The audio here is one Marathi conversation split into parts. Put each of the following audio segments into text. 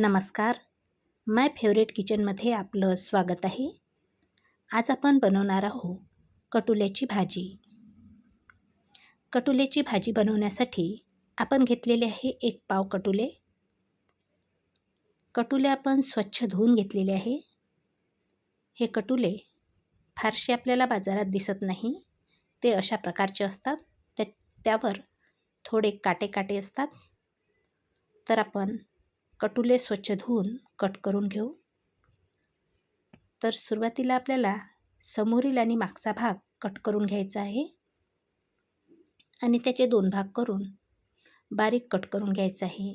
नमस्कार. माय फेवरेट किचनमध्ये आपलं स्वागत आहे. आज आपण बनवणार आहोत कटुल्याची भाजी. कटुल्याची भाजी बनवण्यासाठी आपण घेतलेले आहे एक पाव कटुले. कटुले आपण स्वच्छ धुवून घेतलेले आहे. हे कटुले फारसे आपल्याला बाजारात दिसत नाही. ते अशा प्रकारचे असतात. त्या त्यावर थोडे काटे काटे असतात. तर आपण कटुले स्वच्छ धुवून कट करून घेऊ. तर सुरुवातीला आपल्याला समोरील आणि मागचा भाग कट करून घ्यायचा आहे. आणि त्याचे दोन भाग करून बारीक कट करून घ्यायचा आहे.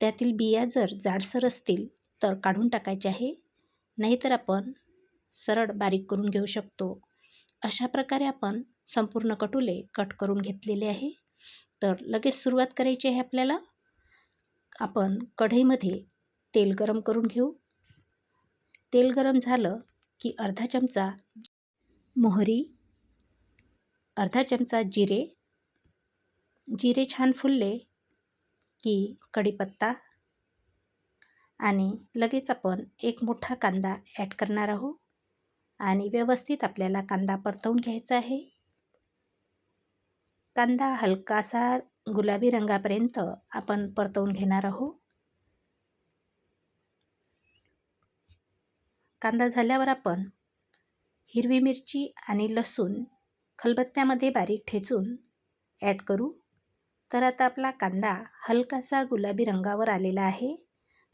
त्यातील बिया जर जाडसर असतील तर काढून टाकायचे आहे. नाहीतर आपण सरळ बारीक करून घेऊ शकतो. अशा प्रकारे आपण संपूर्ण कटुले कट करून घेतलेले आहे. तर लगेच सुरुवात करायची आहे आपल्याला. आपण कढईमध्ये तेल गरम करून घेऊ. तेल गरम झालं की अर्धा चमचा मोहरी अर्धा चमचा जिरे. जिरे छान फुलले की कढीपत्ता आणि लगेच आपण एक मोठा कांदा ॲड करणार आहोत आणि व्यवस्थित आपल्याला कांदा परतवून घ्यायचा आहे. कांदा हलकासा गुलाबी रंगापर्यंत आपण परतवून घेणार आहोत. कांदा झाल्यावर आपण हिरवी मिरची आणि लसूण खलबत्त्यामध्ये बारीक ठेचून ॲड करू. तर आता आपला कांदा हलकासा गुलाबी रंगावर आलेला आहे.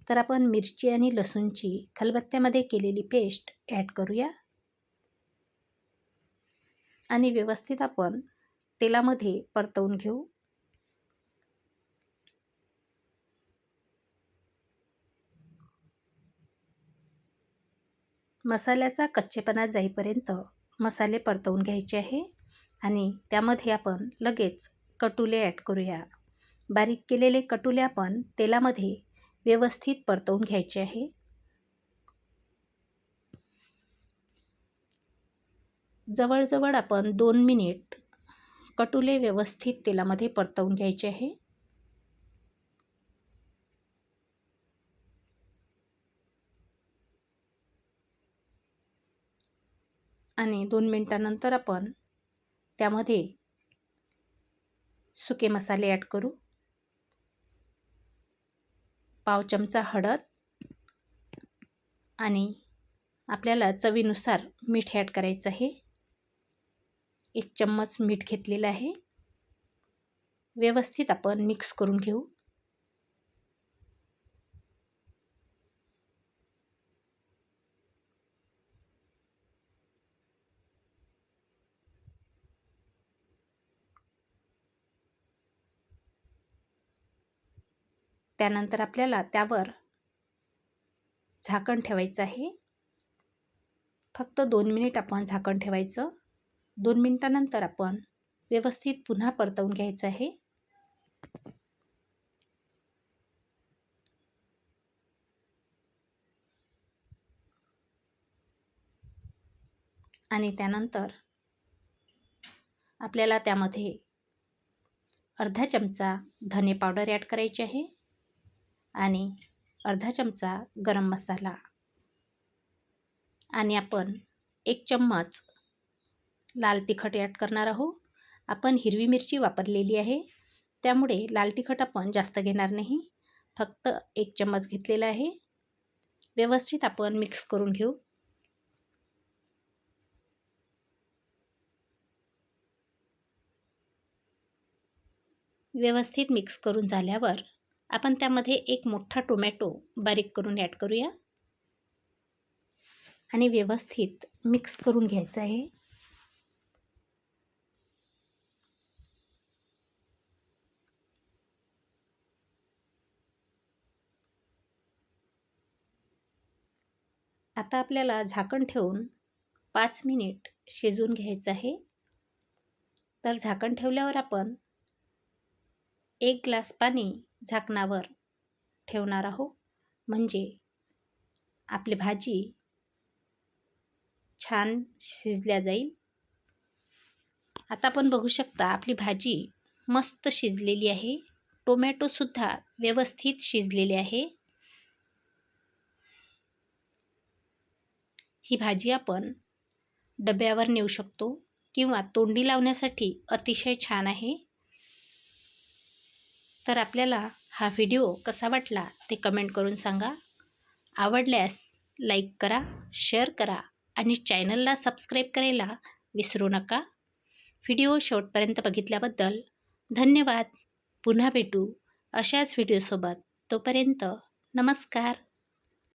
तर आपण मिरची आणि लसूणची खलबत्त्यामध्ये केलेली पेस्ट ॲड करूया. आणि व्यवस्थित आपण तेलामध्ये परतवून घेऊ. मसाल्याचा कच्चेपणा जाईपर्यंत मसाले परतवून घ्यायचे आहे आणि त्यामध्ये आपण लगेच कटुले ॲड करूया. बारीक केलेले कटुले आपण तेलामध्ये व्यवस्थित परतवून घ्यायचे आहे. जवळजवळ आपण दोन मिनिट कटुले व्यवस्थित तेलामध्ये परतवून घ्यायचे आहे. आणि दोन मिनटानंतर आपण त्यामध्ये सुके मसाले ॲड करू. पाव चमचा हळद आणि आपल्याला चवीनुसार मीठ ॲड करायचं आहे. एक चम्मच मीठ घेतलेलं आहे. व्यवस्थित आपण मिक्स करून घेऊ. त्यानंतर आपल्याला त्यावर झाकण ठेवायचं आहे. फक्त दोन मिनिट आपण झाकण ठेवायचं. दोन मिनटानंतर आपण व्यवस्थित पुन्हा परतवून घ्यायचं आहे. आणि त्यानंतर आपल्याला त्यामध्ये अर्धा चमचा धने पावडर ॲड करायची आहे. आणि अर्धा चमचा गरम मसाला. आणि आपण एक चम्मच लाल तिखट ॲड करणार आहोत. आपण हिरवी मिरची वापरलेली आहे. त्यामुळे लाल तिखट आपण जास्त घेणार नाही. फक्त एक चम्मच घेतलेला आहे. व्यवस्थित आपण मिक्स करून घेऊ. व्यवस्थित मिक्स करून झाल्यावर आपण त्यामध्ये एक मोठा टोमॅटो बारीक करून ॲड करूया. आणि व्यवस्थित मिक्स करून घ्यायचं आहे. आता आपल्याला झाकण ठेवून पाच मिनिट शिजवून घ्यायचं आहे. तर झाकण ठेवल्यावर आपण एक ग्लास पाणी झाकणावर ठेवणार आहो. म्हणजे आपली भाजी छान शिजल्या जाईल. आता आपण बघू शकता आपली भाजी मस्त शिजलेली आहे. टोमॅटोसुद्धा व्यवस्थित शिजलेले आहे. ही भाजी आपण डब्यावर नेऊ शकतो किंवा तोंडी लावण्यासाठी अतिशय छान आहे. तर आपल्याला हा व्हिडिओ कसा वाटला ते कमेंट करून सांगा. आवडल्यास लाईक करा शेअर करा आणि चॅनलला सबस्क्राईब करायला विसरू नका. व्हिडिओ शेवटपर्यंत बघितल्याबद्दल धन्यवाद. पुन्हा भेटू अशाच व्हिडिओसोबत. तोपर्यंत नमस्कार.